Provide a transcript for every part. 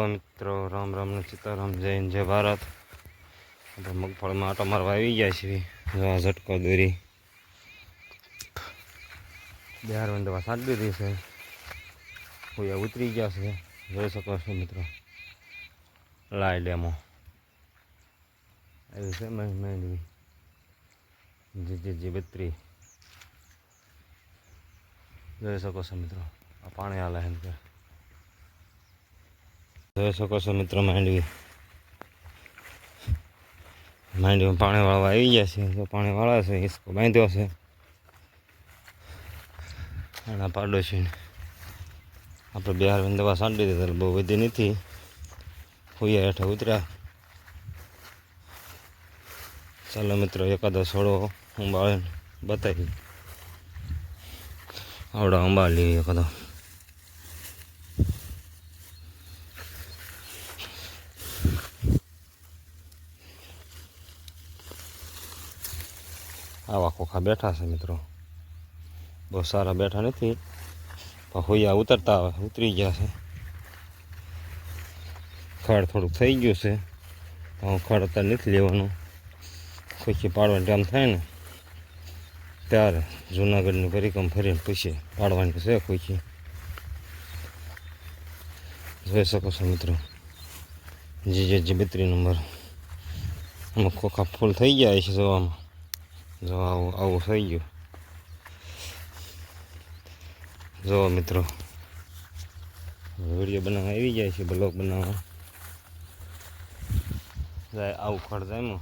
મિત્રો, રામ રામ ને સીતારામ હિન્દ, જય ભારત. આપણે મગફળીમાં આટો મારવા આવી ગયા છીએ. ઝટકો દોરી. બિહાર દવા સાંટી દીધી છે. કોઈ ઉતરી ગયા છે. જોઈ શકો છો, મિત્રો. લાય ડેમો. આવી છે માંડવી જી જી બત્રી. જોઈ શકો છો, મિત્રો. આ પાણી હાલે એમ કે. જોઈ શકો છો મિત્રો માંડવી. માંડવીમાં પાણી વાળવા આવી ગયા છે. તો પાણી વાળા છે, હિસકો બાંધ્યો છે. એના પાડોશી આપણે બિહાર દવા સાંટી દીધી, એટલે બહુ વધી નથી. હોઈએ હેઠળ ઉતર્યા. ચાલો મિત્રો, એકાદો છોડો અંબાળ બતાવી. આવડો અંબાળી એકાદો. આવા ખોખા બેઠા છે મિત્રો. બહુ સારા બેઠા નથી. પણ હોયા ઉતરતા ઉતરી ગયા છે. ખડ થોડુંક થઈ ગયું છે. હું ખડ અત્યારે નથી લેવાનું. ખોખી પાડવાનું ટાઈમ થાય ને, ત્યારે જુનાગઢની પરિક્રમ ફરીને પછી પાડવાની છે ખોખી. જોઈ શકો છો મિત્રો. જીજે જી બત્રી નંબર. આમાં ખોખા ફૂલ થઈ ગયા છે જોવામાં. જો આવું આવું થઈ ગયું. જો મિત્રો, વીડિયો બનાવવા આવી જાય છે, બ્લોગ બનાવવા. જાય, આવું ખડ જામ્યું.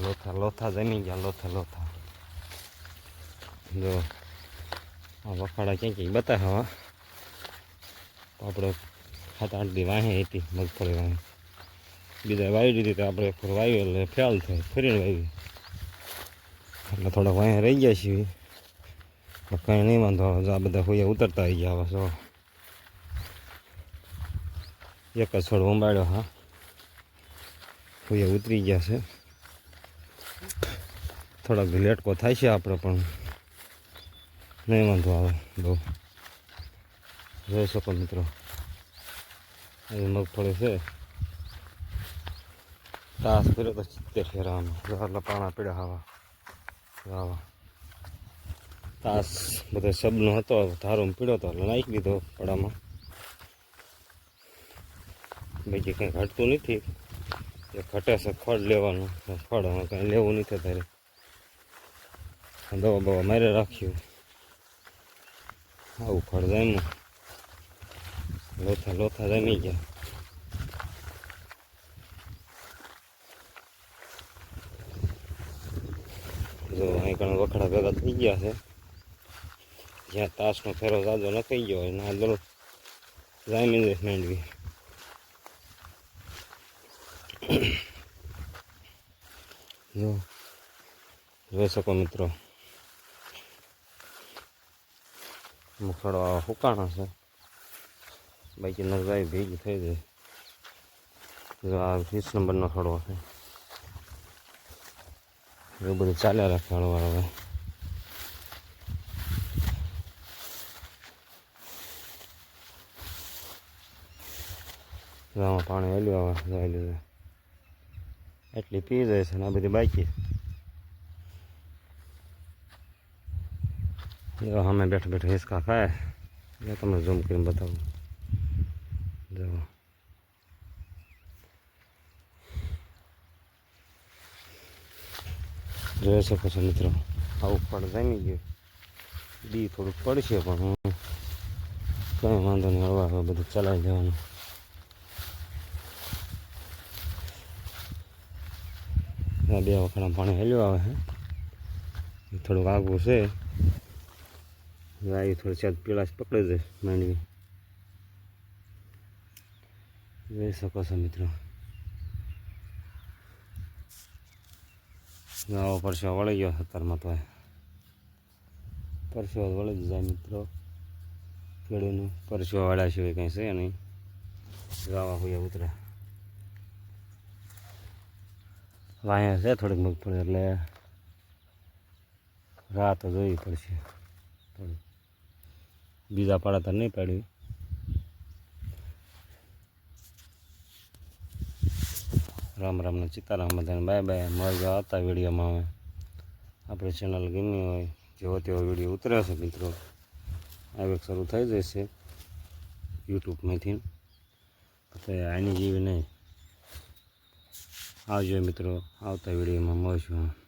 લોથા લોથા જમી ગયા, લોથા લોથા. જો, આ વખાડા ક્યાં ક્યાંય બતાવે આપણે સાત આઠ દી વાહે હતી, મગફળી વાહે. બીજા વાવી દીધી તો આપણે વાવ્યું એટલે ફેલ થાય ફરીને વાવી એટલે થોડાક અહીંયા રહી ગયા પણ કંઈ નહીં, વાંધો. આ બધા હોઈએ ઉતરતા આવી ગયા છો એક જ છોડ ઉંબાડ્યો હા. હોઈએ ઉતરી ગયા છે. થોડાક લેટકો થાય છે આપણે પણ નહીં વાંધો આવે, બહુ. જોઈ શકો મિત્રો. એ મગફળી છે. તાસ કર્યો તો સિત્તેર ફેરવાનો પાણા પીડા હવા. વાહ તાસ બધો શબનો હતો ધારો પીડ્યો હતો એટલે દીધો પડામાં બીજી કંઈ ઘટતું નથી. એ ઘટે છે ખડ લેવાનું. ફળમાં કંઈ લેવું નથી તારે. દવા બવા મારે રાખ્યું. આવું ખડ જાય લોથા લોથા જમી ગયા. જો અહીં ઘણા વખડા ભેગા થઈ ગયા છે. જ્યાં તાસનો ફેરો સાદો ન થઈ ગયો હોય, ના દરો જામી માંડવી. જો, જોઈ શકો મિત્રો. મુખડો આવા ફૂકાણા છે. બાકી નરજાઈ ભેગી થઈ જાય જો આ વીસ નંબરનો ખડો છે. એવું બધું ચાલ્યા રાખે હળવા હવે. આમાં પાણી હેલ્યું આવે જાય એટલી પી જાય છે ને આ બધી બાકી. જો અમે બેઠા બેઠા હિસકા ખાય તમને ઝૂમ કરીને બતાવું. જો. જોઈ શકો છો મિત્રો. આવું ફળ જામી ગયું. બી થોડુંક પડશે, પણ હું કંઈ વાંધો નહીં, હળવા હવે બધું ચલાવી જવાનું બે વખત પાણી હેલ્યું આવે છે થોડુંક આગવું છે. આવી થોડી ચાર પીળાશ પકડી દે માંડવી. જોઈ શકો છો મિત્રો. આવો પરસેવો વળી ગયો સત્તરમાં તો પરસેવો વળી જ જાય મિત્રો. ખેડૂતનું પરસેવો વાળા સિવાય કંઈ છે નહીં. ગાવા હોય ઉતરે. વાયા છે થોડીક મગફળી એટલે રાત જોવી પડશે. થોડી બીજા પાડા તો નહીં પાડવી રામ રામને સીતારામ બધાને. Bye bye. મળજો આવતા વિડીયોમાં હવે. આપણે ચેનલ ગમી હોય, જેવો તેવો વીડિયો ઉતરે છે મિત્રો. આવે શરૂ થઈ જશે યુટ્યુબમાંથી. તો આની જેવી નહીં. આવજો મિત્રો. આવતા વિડીયોમાં મળશું.